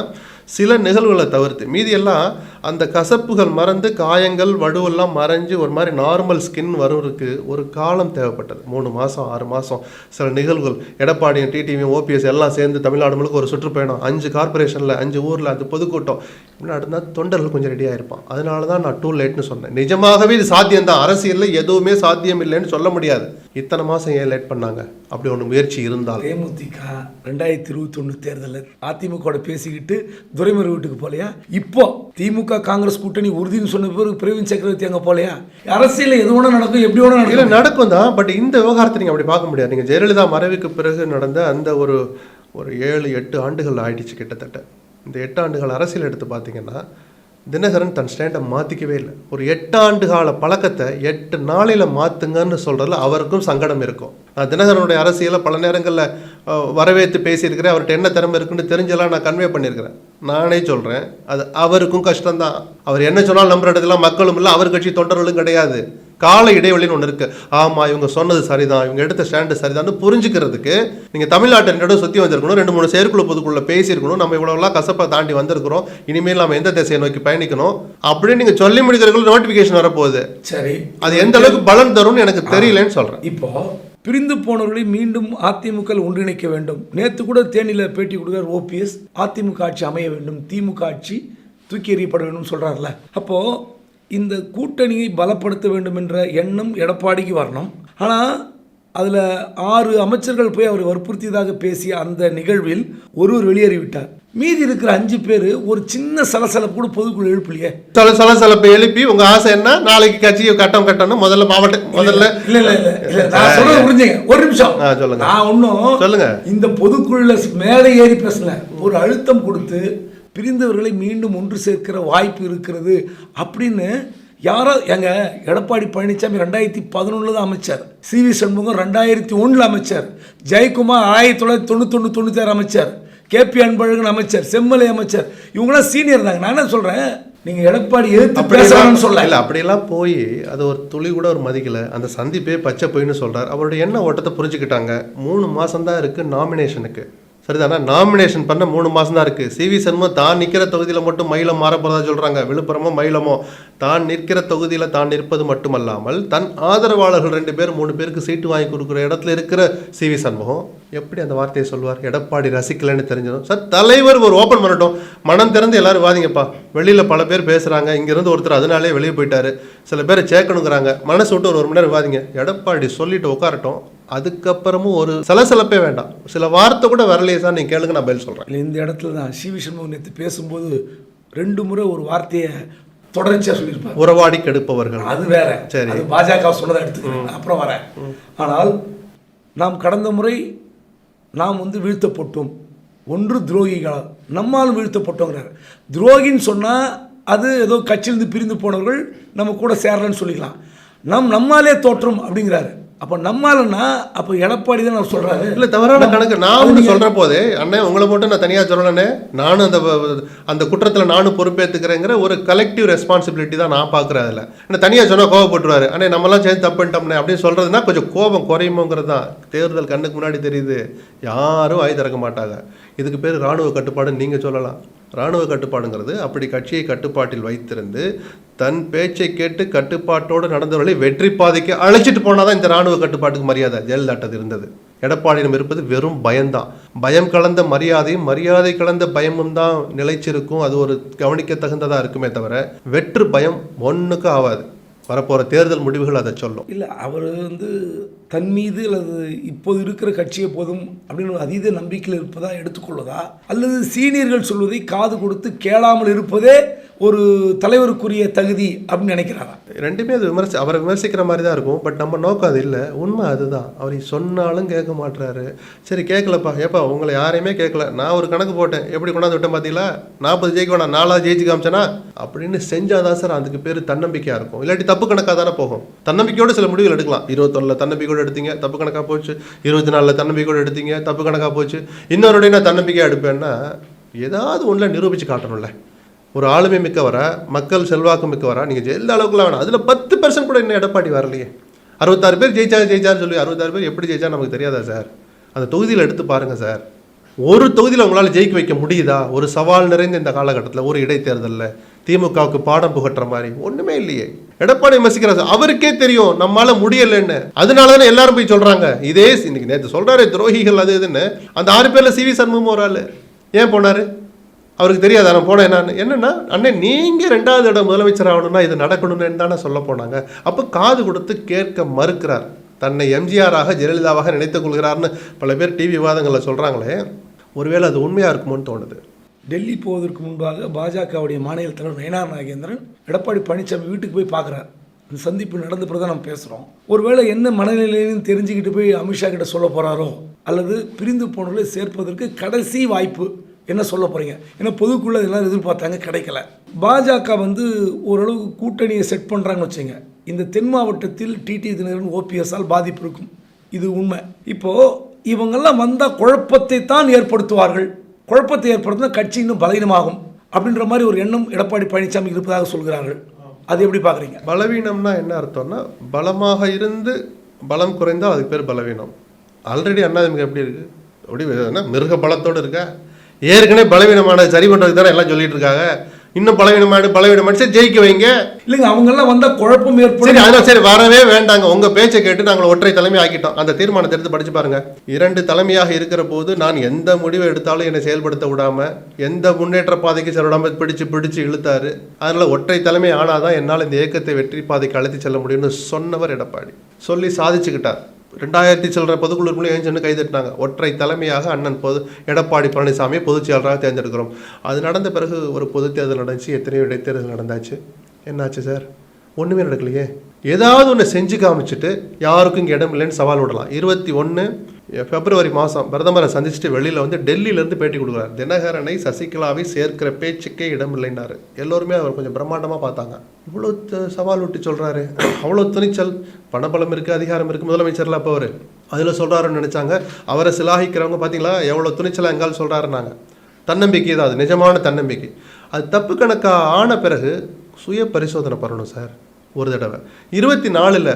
சில நிகழ்வுகளை தவிர்த்து. மீதியெல்லாம் அந்த கசப்புகள் மறந்து காயங்கள் வடுவெல்லாம் மறைஞ்சு ஒரு மாதிரி நார்மல் ஸ்கின் வருவதற்கு ஒரு காலம் தேவைப்பட்டது. மூணு மாதம் ஆறு மாதம் சில நிகழ்வுகள். எடப்பாடியும் டிடிவியும் ஓபிஎஸ் எல்லாம் சேர்ந்து தமிழ்நாடு முழுக்க ஒரு சுற்றுப்பயணம். அஞ்சு கார்பரேஷனில் அஞ்சு ஊரில் அந்த பொதுக்கூட்டம். இப்படி நடந்தால் தொண்டர்கள் கொஞ்சம் ரெடியாக இருப்பான் அதனால தான் நான் டூ லேட்னு சொன்னேன். நிஜமாகவே இது சாத்தியம்தான். அரசியலில் எதுவுமே சாத்தியம் இல்லைன்னு சொல்ல முடியாது. இத்தனை மாதம் ஏன் லேட் பண்ணாங்க? அப்படி ஒன்று முயற்சி இருந்தால். தேமுதிக ரெண்டாயிரத்தி இருபத்தி ஒன்று தேர்தலில் அதிமுக பேசிக்கிட்டு துரைமுறை வீட்டுக்கு போலையா? இப்போ திமுக காங்கிரஸ் கூட்டணி உறுதின்னு சொன்ன பிறகு பிரவீன் சக்கரவர்த்தி அங்கே போலையா? அரசியல் எது வேணா நடக்கும் எப்படி வேணா நடக்கும். நடக்கும் தான் பட் இந்த விவகாரத்தை நீங்கள் அப்படி பார்க்க முடியாது. நீங்கள் ஜெயலலிதா மறைவுக்கு பிறகு நடந்த அந்த ஒரு ஒரு ஏழு எட்டு ஆண்டுகள் ஆயிடுச்சு கிட்டத்தட்ட. இந்த எட்டு ஆண்டுகள் அரசியல் எடுத்து பார்த்தீங்கன்னா தினகரன் தன் ஸ்டாண்டை மாற்றிக்கவே இல்லை. ஒரு எட்டு ஆண்டு கால பழக்கத்தை எட்டு நாளையில் மாற்றுங்கன்னு சொல்கிறதுல அவருக்கும் சங்கடம் இருக்கும். நான் தினகரனுடைய அரசியலை பல நேரங்களில் வரவேற்று பேசியிருக்கிறேன். அவர்கிட்ட என்ன திறமை இருக்குன்னு தெரிஞ்செல்லாம் நான் கன்வே பண்ணியிருக்கிறேன். நானே சொல்கிறேன் அது அவருக்கும் கஷ்டம்தான். அவர் என்ன சொன்னாலும் நம்புற இடத்துல மக்களும் இல்லை அவர் கட்சி தொண்டர்களும் கிடையாது. கால இடைவெளின்னு ஒன்று இருக்கு. ஆமா இவங்க சொன்னது சரிதான். இவங்க எடுத்த ஸ்டாண்டு சரிதான்னு புரிஞ்சுக்கிறதுக்கு நீங்க தமிழ்நாட்டை ரெண்டு இடம் சுத்தி வந்திருக்கணும் ரெண்டு மூணு செயற்குழு பொதுக்குள்ள பேசியிருக்கணும். நம்ம இவ்வளவுலாம் கசப்பை தாண்டி வந்திருக்கிறோம். இனிமேல் நம்ம எந்த திசையை நோக்கி பயணிக்கணும் அப்படின்னு நீங்க சொல்லி முடிக்கிறதுக்குள்ள நோட்டிபிகேஷன் வரப்போகுது. சரி. அது எந்த அளவுக்கு பலன் தரும்னு எனக்கு தெரியலன்னு சொல்றேன். இப்போ பிரிந்து போனவர்களை மீண்டும் அதிமுக ஒன்றிணைக்க வேண்டும். நேற்று கூட தேனியில் பேட்டி கொடுக்குறார் ஓபிஎஸ் அதிமுக ஆட்சி அமைய வேண்டும். திமுக ஆட்சி தூக்கி எறியப்பட வேண்டும் சொல்கிறார்ல அப்போது இந்த கூட்டணியை பலப்படுத்த வேண்டும் என்ற எண்ணம் எடப்பாடிக்கு வரணும். ஆனால் அதில் ஆறு அமைச்சர்கள் போய் அவர் வற்புறுத்தியதாக பேசிய அந்த நிகழ்வில் ஒருவர் வெளியேறிவிட்டார். மீதி இருக்கிற அஞ்சு பேர் ஒரு சின்ன சலசலப்பு கூட பொதுக்குழு எழுப்பலையே. சில சலசலப்பை எழுப்பி உங்க ஆசை என்ன? நாளைக்கு கட்சியை கட்டம் கட்டணும். முதல்ல மாவட்ட முதல்ல இல்ல இல்ல இல்ல நான் சொல்றது புரிஞ்சுங்க. ஒரு நிமிஷம். சொல்லுங்க. நான் ஒன்றும் சொல்லுங்க. இந்த பொதுக்குழுல மேலே ஏறி பேசல. ஒரு அழுத்தம் கொடுத்து பிரிந்தவர்களை மீண்டும் ஒன்று சேர்க்கிற வாய்ப்பு இருக்கிறது அப்படின்னு யாரோ எங்க எடப்பாடி பழனிசாமி ரெண்டாயிரத்தி பதினொன்றில் தான் அமைச்சர். சி வி சண்முகம் ரெண்டாயிரத்தி ஒன்றில் அமைச்சர். ஜெயக்குமார் ஆயிரத்தி தொள்ளாயிரத்தி தொண்ணூத்தொன்று தொண்ணூத்தாறு அமைச்சர். கேபி அன்பழகன் அமைச்சர் செம்மலை அமைச்சர். இவங்களாம் சீனியர் தாங்க. நான் என்ன சொல்றேன்? நீங்க எடப்பாடி எதிர்த்து அப்படியெல்லாம் சொல்ல. இல்ல அப்படியெல்லாம் போய் அது ஒரு துளி கூட ஒரு மதிக்கல. அந்த சந்திப்பே பச்சை பொய்ன்னு சொல்றார். அவருடைய எண்ண ஓட்டத்தை புரிஞ்சுக்கிட்டாங்க. மூணு மாசம் தான் இருக்கு நாமினேஷனுக்கு சரிதானா? நாமினேஷன் பண்ண மூணு மாதம் தான் இருக்குது சிவி சண்முகம் தான் நிற்கிற தொகுதியில் மட்டும் மயிலம் மாறப்போகிறதா சொல்கிறாங்க விழுப்புரமோ மயிலமோ. தான் நிற்கிற தொகுதியில் தான் நிற்பது மட்டுமல்லாமல் தன் ஆதரவாளர்கள் ரெண்டு பேர் மூணு பேருக்கு சீட்டு வாங்கி கொடுக்குற இடத்துல இருக்கிற சிவி சண்முகம் எப்படி அந்த வார்த்தையை சொல்வார் எடப்பாடி ரசிக்கலைன்னு தெரிஞ்சிடும். சார் தலைவர் ஒரு ஓப்பன் பண்ணட்டும். மனம் திறந்து எல்லாரும் வாதிங்கப்பா. வெளியில பல பேர் பேசுறாங்க. இங்கிருந்து ஒருத்தர் அதனாலே வெளியே போயிட்டாரு. சில பேரை சேர்க்கணுங்கிறாங்க. மனசு விட்டு ஒரு ஒரு மணி நேரம் வாதிங்க. எடப்பாடி சொல்லிட்டு உட்காரட்டும் அதுக்கப்புறமும் ஒரு சலசலப்பே வேண்டாம். சில வார்த்தை கூட வரலையே சார். நீங்க கேளுங்க நான் பதில் சொல்றேன். இல்லை இந்த இடத்துல தான் சி வி சண்முகம் நேற்று பேசும்போது ரெண்டு முறை ஒரு வார்த்தையை தொடர்ச்சியாக சொல்லியிருப்பார். உறவாடி கெடுப்பவர்கள். அது வேற. சரி. பாஜக சொன்னதை எடுத்துக்கிறேன். அப்புறம் வரேன். ஆனால் நாம் கடந்த முறை நாம் வந்து வீழ்த்தப்பட்டோம். ஒன்று துரோகிகளால் நம்மால் வீழ்த்தப்பட்டோங்கிறார். துரோகின்னு சொன்னால் அது ஏதோ கட்சியிலிருந்து பிரிந்து போனவர்கள் நம்ம கூட சேரலன்னு சொல்லிக்கலாம். நம் நம்மாலே தோற்றம் அப்படிங்கிறாரு. அப்போ நம்மாலன்னா அப்போ எடப்பாடி தான் அவர் சொல்கிறாரு இல்ல தவறான கணக்கு. நான் ஒன்று சொல்ற போதே அண்ணன் உங்களை மட்டும் நான் தனியா சொல்லலனே நானும் அந்த அந்த குற்றத்துல நானும் பொறுப்பேத்துக்கிறேங்கிற ஒரு கலெக்டிவ் ரெஸ்பான்சிபிலிட்டி தான் நான் பார்க்குறேன் அதில். என்ன தனியா சொன்னா கோவப்பட்டுருவாரு. அண்ணே நம்மலாம் சேர்ந்து தப்பு பண்ணிட்டோம்னே அப்படின்னு சொல்றதுன்னா கொஞ்சம் கோபம் குறையுமோங்கிறது தான். தேர்தல் கண்ணுக்கு முன்னாடி தெரியுது. யாரும் வாய் திறக்க மாட்டாங்க. இதுக்கு பேர் ராணுவ கட்டுப்பாடுன்னு நீங்க சொல்லலாம். ராணுவ கட்டுப்பாடுங்கிறது அப்படி கட்சியை கட்டுப்பாட்டில் வைத்திருந்து தன் பேச்சை கேட்டு கட்டுப்பாட்டோடு நடந்தவர்களை வெற்றி பாதைக்கு அழைச்சிட்டு போனாதான் இந்த ராணுவ கட்டுப்பாட்டுக்கு மரியாதை ஜெயலலிதாட்டது இருந்தது. எடப்பாடியிடம் இருப்பது வெறும் பயம்தான். பயம் கலந்த மரியாதையும் மரியாதை கலந்த பயமும் தான் நிலைச்சிருக்கும். அது ஒரு கவனிக்க தகுந்ததாக இருக்குமே தவிர வெற்று பயம் ஒன்றுக்கும் ஆகாது வரப்போகிற தேர்தல் முடிவுகள் அதை சொல்லும். இல்லை அவர் வந்து தன் மீது அல்லது இப்போது இருக்கிற கட்சியை போதும் அப்படின்னு ஒரு அதீத நம்பிக்கையில் இருப்பதா எடுத்துக்கொள்வதா? அல்லது சீனியர்கள் சொல்வதை காது கொடுத்து கேளாமல் இருப்பதே ஒரு தலைவருக்குரிய தகுதி அப்படின்னு நினைக்கிறாரா? ரெண்டுமே அது விமர்சி அவரை விமர்சிக்கிற மாதிரி தான் இருக்கும். பட் நம்ம நோக்கம் அது இல்லை. உண்மை அதுதான். அவர் சொன்னாலும் கேட்க மாட்டுறாரு சரி கேட்கலப்பா. ஏப்பா உங்களை யாரையுமே கேட்கல. நான் ஒரு கணக்கு போட்டேன். எப்படி கொண்டாந்து விட்டேன் பார்த்தீங்களா நாற்பது ஜெயிக்க வேணாம் நாலாவது ஜெயிச்சு காமிச்சேனா அப்படின்னு செஞ்சாதான் சார் அதுக்கு பேர் தன்னம்பிக்கையாக இருக்கும். இல்லாட்டி தப்பு கணக்காக தானே போகும். தன்னம்பிக்கையோடு சில முடிவுகள் எடுக்கலாம். இருபத்தொன்னில் தன்னம்பிக்கையோடு எடுத்தீங்க தப்பு கணக்காக போச்சு. இருபத்தி நாலில் தன்னம்பிக்கையோடு எடுத்தீங்க தப்பு கணக்காக போச்சு. இன்னொருடைய நான் தன்னம்பிக்கையாக எடுப்பேன்னா ஏதாவது ஒன்றில் நிரூபித்து காட்டணும்ல. ஒரு ஆளுமை மிக்கவரா மக்கள் செல்வாக்கு மிக்கவரா நீங்கள் ஜெயில அளவுக்குலாம் வேணாம். அதில் பத்து பர்சன்ட் கூட இன்னும் எடப்பாடி வரலையே. அறுபத்தாறு பேர் ஜெயிச்சாங்க ஜெயிச்சான்னு சொல்லி அறுபத்தாறு பேர் எப்படி ஜெயிச்சா நமக்கு தெரியாதா சார்? அந்த தொகுதியில் எடுத்து பாருங்கள் சார். ஒரு தொகுதியில் உங்களால் ஜெயிக்க வைக்க முடியுதா? ஒரு சவால் நிறைந்த இந்த காலகட்டத்தில் ஒரு இடைத்தேர்தலில் திமுகவுக்கு பாடம் புகட்டுற மாதிரி ஒன்றுமே இல்லையே. எடப்பாடி மசிக்கிறார் அவருக்கே தெரியும் நம்மளால் முடியலைன்னு. அதனால தானே எல்லாரும் போய் சொல்கிறாங்க இதே இன்னைக்கு நேற்று சொல்கிறாரு துரோகிகள் அது இதுன்னு. அந்த ஆறு பேர்ல சிவி சண்முகம் ஒரு ஆள். ஏன் போனார்? அவருக்கு தெரியாது நான் போனேன் நான் என்னென்னா அண்ணன் நீங்கள் ரெண்டாவது இடம் முதலமைச்சர் ஆகணும்னா இது நடக்கணும்னு தானே சொல்ல போனாங்க. அப்போ காது கொடுத்து கேட்க மறுக்கிறார். தன்னை எம்ஜிஆராக ஜெயலலிதாவாக நினைத்துக் கொள்கிறார்னு பல பேர் டிவி விவாதங்களில் சொல்கிறாங்களே ஒருவேளை அது உண்மையாக இருக்குமோன்னு தோணுது. டெல்லி போவதற்கு முன்பாக பாஜகவுடைய மாநில தலைவர் நயனார் நாகேந்திரன் எடப்பாடி பழனிசாமி வீட்டுக்கு போய் பார்க்குறார். இந்த சந்திப்பு நடந்த பிறகு தான் நம்ம பேசுகிறோம் ஒருவேளை என்ன மனநிலையிலும் தெரிஞ்சுக்கிட்டு போய் அமித்ஷா கிட்ட சொல்ல போகிறாரோ அல்லது பிரிந்து போனவர்களை சேர்ப்பதற்கு கடைசி வாய்ப்பு என்ன சொல்ல போகிறீங்க ஏன்னா பொதுக்குள்ளே எல்லாரும் எதிர்பார்த்தாங்க கிடைக்கல. பாஜக வந்து ஓரளவுக்கு கூட்டணியை செட் பண்ணுறாங்கன்னு வச்சுங்க இந்த தென் மாவட்டத்தில் டிடி தினகரன் ஓபிஎஸ்ஸால் பாதிப்பு இருக்கும். இது உண்மை. இப்போது இவங்கெல்லாம் வந்தால் குழப்பத்தை தான் ஏற்படுத்துவார்கள். குழப்பத்தை ஏற்படுத்தினா கட்சி இன்னும் பலவீனமாகும் அப்படின்ற மாதிரி ஒரு எண்ணம் எடப்பாடி பழனிசாமி இருப்பதாக சொல்கிறார்கள். அது எப்படி பார்க்குறீங்க? பலவீனம்னா என்ன அர்த்தம்னா பலமாக இருந்து பலம் குறைந்தால் அதுக்கு பேர் பலவீனம். ஆல்ரெடி அண்ணாதிமுக எப்படி இருக்குது அப்படி மிருக பலத்தோடு இருக்கா? ஏற்கனவே பலவீனமான சரி பண்ணுறதுக்கு தானே எல்லாம் சொல்லிட்டு இருக்காங்க. இன்னும் பலவீனமாடு பலவீனமாடு சரி ஜெயிக்க வைங்க. இல்லைங்க அவங்கெல்லாம் வந்தால் குழப்பம் சரி ஏற்படும் அதனால சரி வரவே வேண்டாங்க. உங்க பேச்சை கேட்டு நாங்கள் ஒற்றை தலைமை ஆக்கிட்டோம். அந்த தீர்மானத்தை எடுத்து படிச்சு பாருங்க. இரண்டு தலைமையாக இருக்கிற போது நான் எந்த முடிவை எடுத்தாலும் என்னை செயல்படுத்த விடாம எந்த முன்னேற்ற பாதைக்கு செல்ல விடாம பிடிச்சு பிடிச்சு இழுத்தாரு. அதனால ஒற்றை தலைமை ஆனாதான் என்னால் இந்த இயக்கத்தை வெற்றி பாதைக்கு அழைத்து செல்ல முடியும்னு சொன்னவர் எடப்பாடி. சொல்லி சாதிச்சுக்கிட்டார். ரெண்டாயிரத்தி சில்லற பொதுக்குழுக்குள்ளே ஏஞ்சன்னு கைதட்டினாங்க? ஒற்றை தலைமையாக அண்ணன் பொது எடப்பாடி பழனிசாமியை பொதுச் செயலராக தேர்ந்தெடுக்கிறோம். அது நடந்த பிறகு ஒரு பொது தேர்தல் நடந்துச்சு எத்தனையோ இடைத்தேர்தல் நடந்தாச்சு. என்னாச்சு சார்? ஒன்றுமே நடக்கலையே. ஏதாவது ஒன்று செஞ்சு காமிச்சிட்டு யாருக்கும் இங்கே இடம் இல்லைன்னு சவால் விடலாம். இருபத்தி ஒன்று பிப்ரவரி மாதம் பிரதமரை சந்திச்சுட்டு வெளியில் வந்து டெல்லியிலேருந்து பேட்டி கொடுக்குறாரு. தினகரனை சசிகலாவை சேர்க்கிற பேச்சுக்கே இடம் இல்லைன்னாரு எல்லோருமே அவர் கொஞ்சம் பிரம்மாண்டமாக பார்த்தாங்க. இவ்வளோ சவால் விட்டு சொல்கிறாரு அவ்வளோ துணிச்சல் பணபலம் இருக்குது அதிகாரம் இருக்குது முதலமைச்சரில் அப்போ அவர். அதில் சொல்கிறாருன்னு நினச்சாங்க. அவரை சிலாகிக்கிறவங்க பார்த்தீங்களா எவ்வளோ துணிச்சலாக எங்கால் சொல்கிறாருன்னாங்க தன்னம்பிக்கை தான் அது நிஜமான தன்னம்பிக்கை. அது தப்பு கணக்காக ஆன பிறகு சுய பரிசோதனை பண்ணணும் சார். ஒரு தடவை. இருபத்தி நாலில்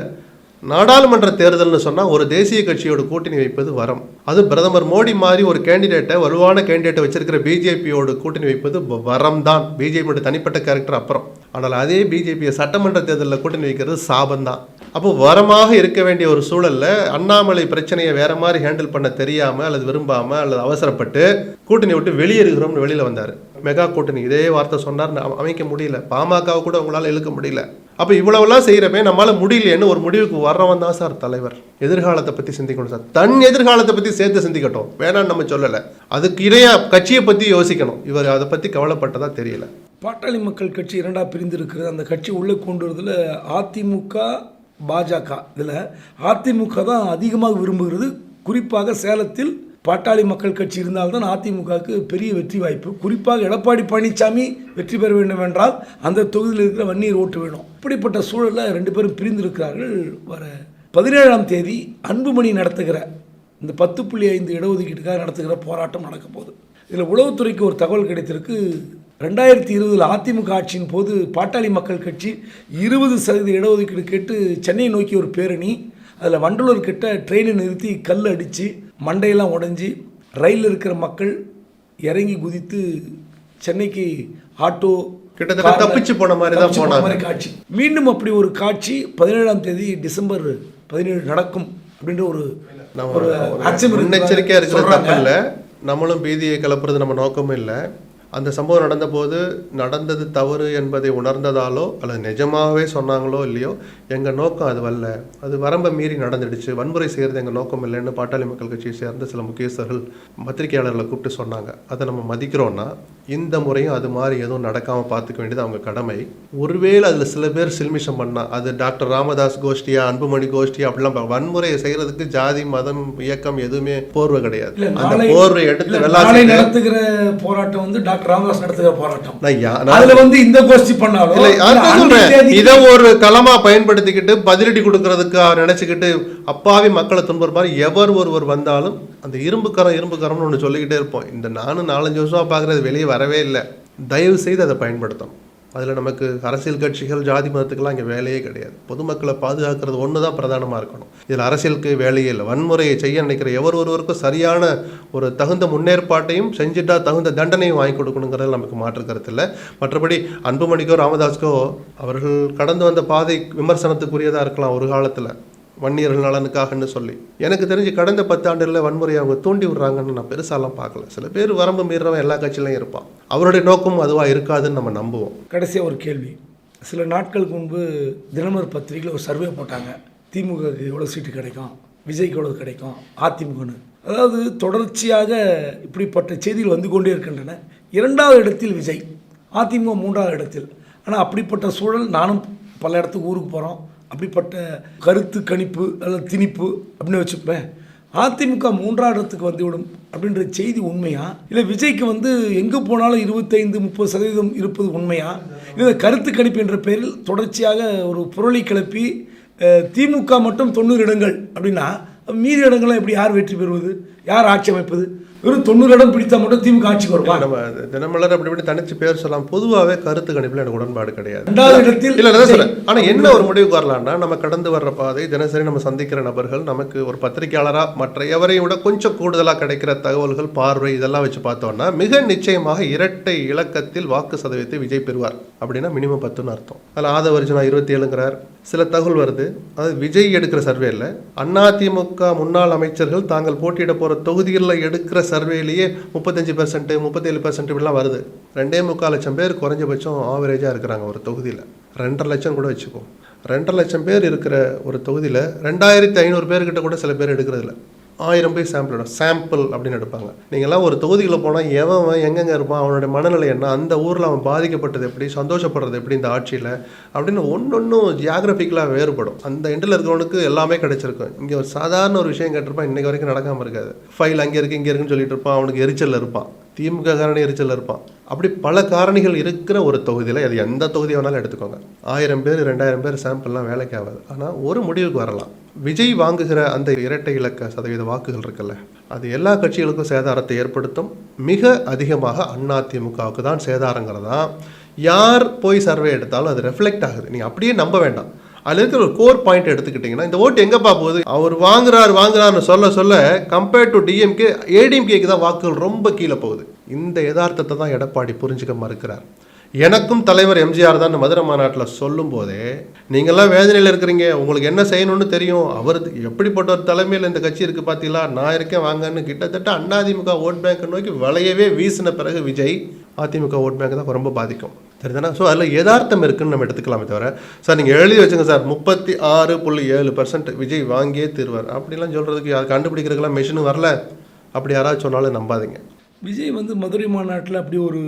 நாடாளுமன்ற தேர்தல்னு சொன்னால் ஒரு தேசிய கட்சியோட கூட்டணி வைப்பது வரம். அது பிரதமர் மோடி மாதிரி ஒரு கேண்டிடேட்டை வலுவான கேண்டிடேட்டை வச்சிருக்கிற பிஜேபியோட கூட்டணி வைப்பது வரம் தான் பிஜேபியோட தனிப்பட்ட கேரக்டர் அப்புறம். ஆனால் அதே பிஜேபியை சட்டமன்ற தேர்தலில் கூட்டணி வைக்கிறது சாபம் தான் அப்போ வரமாக இருக்க வேண்டிய ஒரு சூழலில் அண்ணாமலை பிரச்சனையை வேற மாதிரி ஹேண்டில் பண்ண தெரியாமல் அல்லது விரும்பாமல் அல்லது அவசரப்பட்டு கூட்டணி விட்டு வெளியேறுகிறோம்னு வெளியில் வந்தார். மெகா கூட்டணி. இதே வார்த்தை சொன்னார் அமைக்க முடியல. பாமகவை கூட உங்களால் இழுக்க முடியல. அப்போ இவ்வளவுலாம் செய்கிறப்ப நம்மளால் முடியலையேன்னு ஒரு முடிவுக்கு வர்றவன் தான் சார் தலைவர். எதிர்காலத்தை பற்றி சிந்திக்கணும் சார். தன் எதிர்காலத்தை பற்றி சேர்த்து சிந்திக்கட்டும். வேணாம்னு நம்ம சொல்லலை. அதுக்கு இடையாக கட்சியை பற்றி யோசிக்கணும். இவர் அதை பற்றி கவலைப்பட்டதா தெரியல. பாட்டாளி மக்கள் கட்சி இரண்டாக பிரிந்திருக்கிறது. அந்த கட்சி உள்ளே கொண்டு வரதுல அதிமுக பாஜக. இதில் அதிமுக தான் அதிகமாக விரும்புகிறது. குறிப்பாக சேலத்தில் பாட்டாளி மக்கள் கட்சி இருந்தால்தான் அதிமுகவுக்கு பெரிய வெற்றி வாய்ப்பு. குறிப்பாக எடப்பாடி பழனிசாமி வெற்றி பெற வேண்டும் என்றால் அந்த தொகுதியில் இருக்கிற வன்னீர் ஓட்டு வேணும். இப்படிப்பட்ட சூழலில் ரெண்டு பேரும் பிரிந்திருக்கிறார்கள். வர பதினேழாம் தேதி அன்புமணி நடத்துகிற இந்த பத்து புள்ளி ஐந்து இடஒதுக்கீட்டுக்காக நடத்துகிற போராட்டம் நடக்க போகுது. இதில் உளவுத்துறைக்கு ஒரு தகவல் கிடைத்திருக்கு. ரெண்டாயிரத்தி இருபதில் அதிமுக ஆட்சியின் போது பாட்டாளி மக்கள் கட்சி இருபது சதவீத இடஒதுக்கீடு கேட்டு சென்னை நோக்கி ஒரு பேரணி. அதில் வண்டலூர் கிட்ட ட்ரெயினை நிறுத்தி கல் அடித்து மண்டையெல்லாம் உடைஞ்சி ரயிலில் இருக்கிற மக்கள் இறங்கி குதித்து சென்னைக்கு ஆட்டோ கிட்டத்தட்ட தப்பிச்சு போன மாதிரி தான் போன. மாதிரி காட்சி மீண்டும் அப்படி ஒரு காட்சி பதினேழாம் தேதி டிசம்பர் பதினேழு நடக்கும் அப்படின்ற ஒரு ஒரு அச்சம் இருக்கிறதா முன்னெச்சரிக்கையா இருக்கிறது சொல்றாங்க. தப்பு இல்லை நம்மளும் பீதியை கிளப்புறது நம்ம நோக்கமும் இல்லை அந்த சம்பவம் நடந்தபோது நடந்தது தவறு என்பதை உணர்ந்ததாலோ அல்லது நிஜமாகவே சொன்னாங்களோ இல்லையோ எங்கள் நோக்கம் அது வரல அது வரம்பை மீறி நடந்துடுச்சு. வன்முறை செய்கிறது எங்கள் நோக்கம் இல்லைன்னு பாட்டாளி மக்கள் கட்சியை சேர்ந்த சில முக்கியஸ்தர்கள் பத்திரிகையாளர்களை கூப்பிட்டு சொன்னாங்க. அதை நம்ம மதிக்கிறோன்னா இந்த முறையும் அது மாதிரி எதுவும் நடக்காமல் பார்த்துக்க வேண்டியது அவங்க கடமை. ஒருவேளை அதில் சில பேர் சில்மிஷம் பண்ணா அது டாக்டர் ராமதாஸ் கோஷ்டியா அன்புமணி கோஷ்டியா அப்படிலாம் வன்முறையை செய்யறதுக்கு ஜாதி மதம் இயக்கம் எதுவுமே போர்வை கிடையாது. அந்த போர்வை எடுத்து நாளை நடத்துகிற போராட்டம் வந்து டாக்டர் ராமதாஸ் நடத்துகிற போராட்டம். அதுல வந்து இந்த கோஷ்டி பண்ணாலும் இல்லை இதை ஒரு களமா பயன்படுத்திக்கிட்டு பதிலடி கொடுக்கறதுக்கு நினைச்சுக்கிட்டு அப்பாவி மக்களை துன்புற மாதிரி எவர் ஒருவர் வந்தாலும் அந்த இரும்பு கரம் இரும்பு கரம்னு ஒன்று சொல்லிக்கிட்டே இருப்போம். இந்த நானும் நாலஞ்சு வருஷமா பார்க்குறது வெளியே வரவே இல்லை. தயவு செய்து அதை பயன்படுத்தணும். அதில் நமக்கு அரசியல் கட்சிகள் ஜாதி மதத்துக்கெல்லாம் இங்கே வேலையே கிடையாது. பொதுமக்களை பாதுகாக்கிறது ஒன்று தான் பிரதானமாக இருக்கணும். இதில் அரசியலுக்கு வேலையே இல்லை. வன்முறையை செய்ய நினைக்கிற எவர் ஒருவருக்கும் சரியான ஒரு தகுந்த முன்னேற்பாட்டையும் செஞ்சுட்டா தகுந்த தண்டனையும் வாங்கி கொடுக்கணுங்கிறது நமக்கு மாற்று இல்லை. மற்றபடி அன்புமணிக்கோ ராமதாஸ்க்கோ அவர்கள் கடந்து வந்த பாதை விமர்சனத்துக்குரியதாக இருக்கலாம் ஒரு காலத்தில். வன்னியர்கள் நலனுக்காகன்னு சொல்லி. எனக்கு தெரிஞ்சு கடந்த பத்தாண்டுகளில் வன்முறையை அவங்க தூண்டி விடுறாங்கன்னு நான் பெருசாலாம் பார்க்கல. சில பேர் வரம்பு மீறவன் எல்லா கட்சியிலையும் இருப்பான். அவருடைய நோக்கம் அதுவாக இருக்காதுன்னு நம்ம நம்புவோம். கடைசியாக ஒரு கேள்வி. சில நாட்களுக்கு முன்பு தினமர் பத்திரிகையில் ஒரு சர்வே போட்டாங்க. திமுகவுக்கு எவ்வளோ சீட்டு கிடைக்கும்? விஜய்க்கு எவ்வளோ கிடைக்கும்? அதிமுகன்னு. அதாவது தொடர்ச்சியாக இப்படிப்பட்ட செய்திகள் வந்து கொண்டே இருக்கின்றன. இரண்டாவது இடத்தில் விஜய் அதிமுக மூன்றாவது இடத்தில். ஆனால் அப்படிப்பட்ட சூழல் நானும் பல இடத்துக்கு ஊருக்கு போகிறோம் அப்படிப்பட்ட கருத்து கணிப்பு அல்லது திணிப்பு அப்படின்னு வச்சுப்பேன். அதிமுக மூன்றாம் இடத்துக்கு வந்துவிடும் அப்படின்ற செய்தி உண்மையா? இல்லை விஜய்க்கு வந்து எங்கே போனாலும் இருபத்தைந்து முப்பது சதவீதம் இருப்பது உண்மையா? இல்லை கருத்து கணிப்பு என்ற பெயரில் தொடர்ச்சியாக ஒரு புரளி கிளப்பி திமுக மட்டும் தொண்ணூறு இடங்கள் அப்படின்னா மீதி இடங்களை எப்படி யார் வெற்றி பெறுவது? யார் ஆட்சி அமைப்பது? வெறும் தொண்ணூறு இடம் பிடித்தா மட்டும் திமுக ஆட்சிக்கு வருவா நம்ம தினமலர் அப்படி இப்படி தனிச்சு பேர் சொல்லலாம். பொதுவாகவே கருத்து கணிப்பில் எனக்கு உடன்பாடு கிடையாது. இரண்டாவது இடத்தில் இல்ல நான் சொல்றேன். ஆனா என்ன ஒரு முடிவுக்கு வரலாம்னா நம்ம கடந்து வர்ற பாதை தினசரி நம்ம சந்திக்கிற நபர்கள் நமக்கு ஒரு பத்திரிகையாளரா மற்ற எவரையும் விட கொஞ்சம் கூடுதலா கிடைக்கிற தகவல்கள் பார்வை இதெல்லாம் வச்சு பார்த்தோம்னா மிக நிச்சயமாக இரட்டை இலக்கத்தில் வாக்கு சதவீதத்தை விஜய் பெறுவார். அப்படின்னா மினிமம் பத்துன்னு அர்த்தம். அதில் ஆதவர்ஜுனா இருபத்தி ஏழுங்கிறார். சில தகவல் வருது. அதாவது விஜய் எடுக்கிற சர்வேல அதிமுக முன்னாள் அமைச்சர்கள் தாங்கள் போட்டியிட போகிற தொகுதிகளில் எடுக்கிற சர்வேலேயே முப்பத்தஞ்சு பெர்சன்ட் முப்பத்தேழு பெர்சன்ட் இப்படிலாம் வருது. ரெண்டே முக்கால் லட்சம் பேர் குறைஞ்சபட்சம் ஆவரேஜாக இருக்கிறாங்க ஒரு தொகுதியில். ரெண்டரை லட்சம் கூட வச்சுக்கோ. ரெண்டரை லட்சம் பேர் இருக்கிற ஒரு தொகுதியில் ரெண்டாயிரத்தி ஐநூறு பேர்கிட்ட கூட சில பேர் எடுக்கிறதில்ல. ஆயிரம் பேர் சாம்பிள் எடுக்கும் சாம்பிள் அப்படின்னு எடுப்பாங்க. நீங்கள்லாம் ஒரு தொகுதியில் போனால் எவன் அவன் இருப்பான் அவனுடைய மனநிலை என்ன அந்த ஊரில் அவன் பாதிக்கப்பட்டது எப்படி சந்தோஷப்படுறது எப்படி இந்த ஆட்சியில் அப்படின்னு ஒன்றொன்றும் ஜியாகிரபிக்கலாக வேறுபடும். அந்த எண்டில் இருக்கிறவனுக்கு எல்லாமே கிடைச்சிருக்கும். இங்கே ஒரு சாதாரண ஒரு விஷயம் கேட்டிருப்பான் இன்றைக்கு வரைக்கும் நடக்காமல் இருக்காது. ஃபைல் அங்கே இருக்குது இங்கே இருக்குன்னு சொல்லிட்டு இருப்பான் அவனுக்கு எரிச்சல் இருப்பான். திமுக காரணி எரிச்சல் இருப்பான். அப்படி பல காரணிகள் இருக்கிற ஒரு தொகுதியில் அது எந்த தொகுதி வேணாலும் எடுத்துக்கோங்க. ஆயிரம் பேர் ரெண்டாயிரம் பேர் சாம்பிள்லாம் வேலைக்கு ஆகாது. ஆனால் ஒரு முடிவுக்கு வரலாம். விஜய் வாங்குகிற அந்த இரட்டை இலக்க சதவீத வாக்குகள் இருக்குல்ல அது எல்லா கட்சிகளுக்கும் சேதாரத்தை ஏற்படுத்தும். மிக அதிகமாக அதிமுகவுக்கு தான் சேதாரங்கிறதா? யார் போய் சர்வே எடுத்தாலும் அது ரெஃப்ளெக்ட் ஆகுது. நீங்கள் அப்படியே நம்ப வேண்டாம். அதில் இருக்கிற ஒரு கோர் பாயிண்ட் எடுத்துக்கிட்டிங்கன்னா இந்த ஓட்டு எங்கேப்பா போகுது? அவர் வாங்குறார் வாங்குறாருன்னு சொல்ல சொல்ல கம்பேர்ட் டு டிஎம்கே ஏடிஎம்கேக்கு தான் வாக்குகள் ரொம்ப கீழே போகுது. இந்த யதார்த்தத்தை தான் எடப்பாடி புரிஞ்சுக்க மறுக்கிறார். எனக்கும் தலைவர் எம்ஜிஆர் தான் மதுரை மாநாட்டில் சொல்லும் போதே நீங்கள்லாம் வேதனையில் இருக்கிறீங்க. உங்களுக்கு என்ன செய்யணும்னு தெரியும். அவர் எப்படிப்பட்ட ஒரு தலைமையில் இந்த கட்சி இருக்குது பார்த்தீங்களா நான் இருக்கேன் வாங்கன்னு கிட்டத்தட்ட அண்ணாதிமுக ஓட் பேங்க் நோக்கி வளையவே வீசின பிறகு விஜய் அதிமுக ஓட் பேங்க் தான் ரொம்ப பாதிக்கும். சரிதானே ஸோ அதில் யதார்த்தம் இருக்குன்னு நம்ம எடுத்துக்கலாமே தவிர சார் நீங்கள் எழுதி வச்சுங்க சார் முப்பத்தி ஆறு புள்ளி ஏழு பர்சன்ட் விஜய் வாங்கியே தீர்வார். அப்படிலாம் சொல்கிறதுக்கு யார் கண்டுபிடிக்கிறதுக்கெல்லாம் மிஷின் வரல. அப்படி யாராவது சொன்னாலும் நம்பாதீங்க. விஜய் வந்து மதுரை மாநாட்டில் அப்படி ஒரு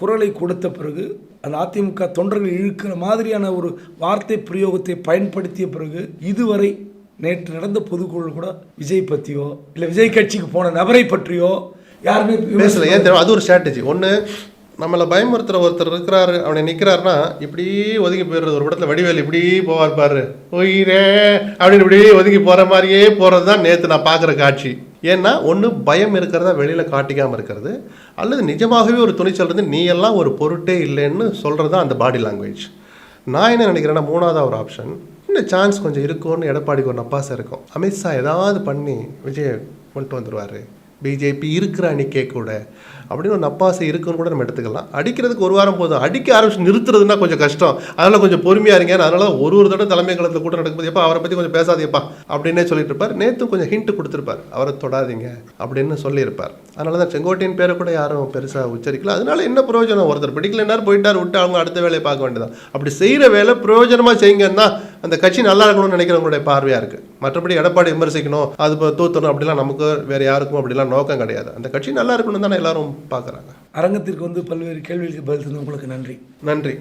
குரலை கொடுத்த பிறகு அந்த அதிமுக தொண்டர்கள் இழுக்கிற மாதிரியான ஒரு வார்த்தை பிரயோகத்தை பயன்படுத்திய பிறகு இதுவரை நேற்று நடந்த பொதுக்குழு கூட விஜய் பற்றியோ இல்லை விஜய் கட்சிக்கு போன நபரை பற்றியோ யாருமே பேசல. ஏன் தெரியும்? அது ஒரு ஸ்ட்ராட்டஜி ஒன்று நம்மளை பயமுறுத்துற ஒருத்தர் இருக்கிறாரு அவனை நிற்கிறாருன்னா இப்படி ஒதுங்கி போயிடுறது. ஒரு இடத்துல வடிவேல் இப்படி போவார் பாரு. ஒயிரே! அப்படின்னு இப்படி ஒதுங்கி போகிற மாதிரியே போகிறது தான் நேற்று நான் பார்க்குற காட்சி. ஏன்னா ஒன்று பயம் இருக்கிறதா வெளியில் காட்டிக்காமல் இருக்கிறது. அல்லது நிஜமாகவே ஒரு துணிச்சல் இருந்து நீ எல்லாம் ஒரு பொருட்டே இல்லைன்னு சொல்கிறது தான் அந்த பாடி லாங்குவேஜ் நான் என்ன நினைக்கிறேன்னா மூணாவதாக ஒரு ஆப்ஷன் இன்னும் சான்ஸ் கொஞ்சம் இருக்கும்னு எடப்பாடிக்கு ஒரு நப்பாசை இருக்கும். அமித்ஷா ஏதாவது பண்ணி விஜய் கொண்டு வந்துடுவார் பிஜேபி இருக்கிற அணிக்கே கூட. அப்படின்னு ஒரு நப்பாசை இருக்குன்னு கூட நம்ம எடுத்துக்கலாம். அடிக்கிறதுக்கு ஒரு வாரம் போதும். அடிக்க ஆரம்பிச்சு நிறுத்துறதுன்னா கொஞ்சம் கஷ்டம். அதனால கொஞ்சம் பொறுமையா இருங்க. அதனால ஒரு ஒரு தடவை தலைமை காலத்தில் கூட நடக்கும்போது எப்போ அவரை பற்றி கொஞ்சம் பேசாதேப்பா அப்படின்னே சொல்லிட்டு இருப்பார். நேற்று கொஞ்சம் ஹிண்ட் கொடுத்துருப்பார். அவரை தொடாதீங்க அப்படின்னு சொல்லியிருப்பார். அதனால தான் செங்கோட்டையின் பேரை கூட யாரும் பெருசாக உச்சரிக்கல. அதனால என்ன பிரயோஜனம்? ஒருத்தர் பிடிக்கலன்னாரு போயிட்டார் விட்டு அவங்க அடுத்த வேலையை பார்க்க வேண்டியதான் அப்படி செய்கிற வேலை பிரயோஜனமாக செய்யுங்கன்னா அந்த கட்சி நல்லா இருக்கணும்னு நினைக்கிறவங்களுடைய பார்வையாக இருக்குது மற்றபடி எடப்பாடி விமர்சிக்கணும் அது இப்போ தூத்தணும் அப்படிலாம் நமக்கு வேறு யாருக்கும் அப்படிலாம் நோக்கம் கிடையாது. அந்த கட்சி நல்லா இருக்கணும் தானே எல்லாரும் பார்க்குறாங்க. அரங்கத்திற்கு வந்து பல்வேறு கேள்விகளுக்கு பதில் தந்த உங்களுக்கு நன்றி. நன்றி.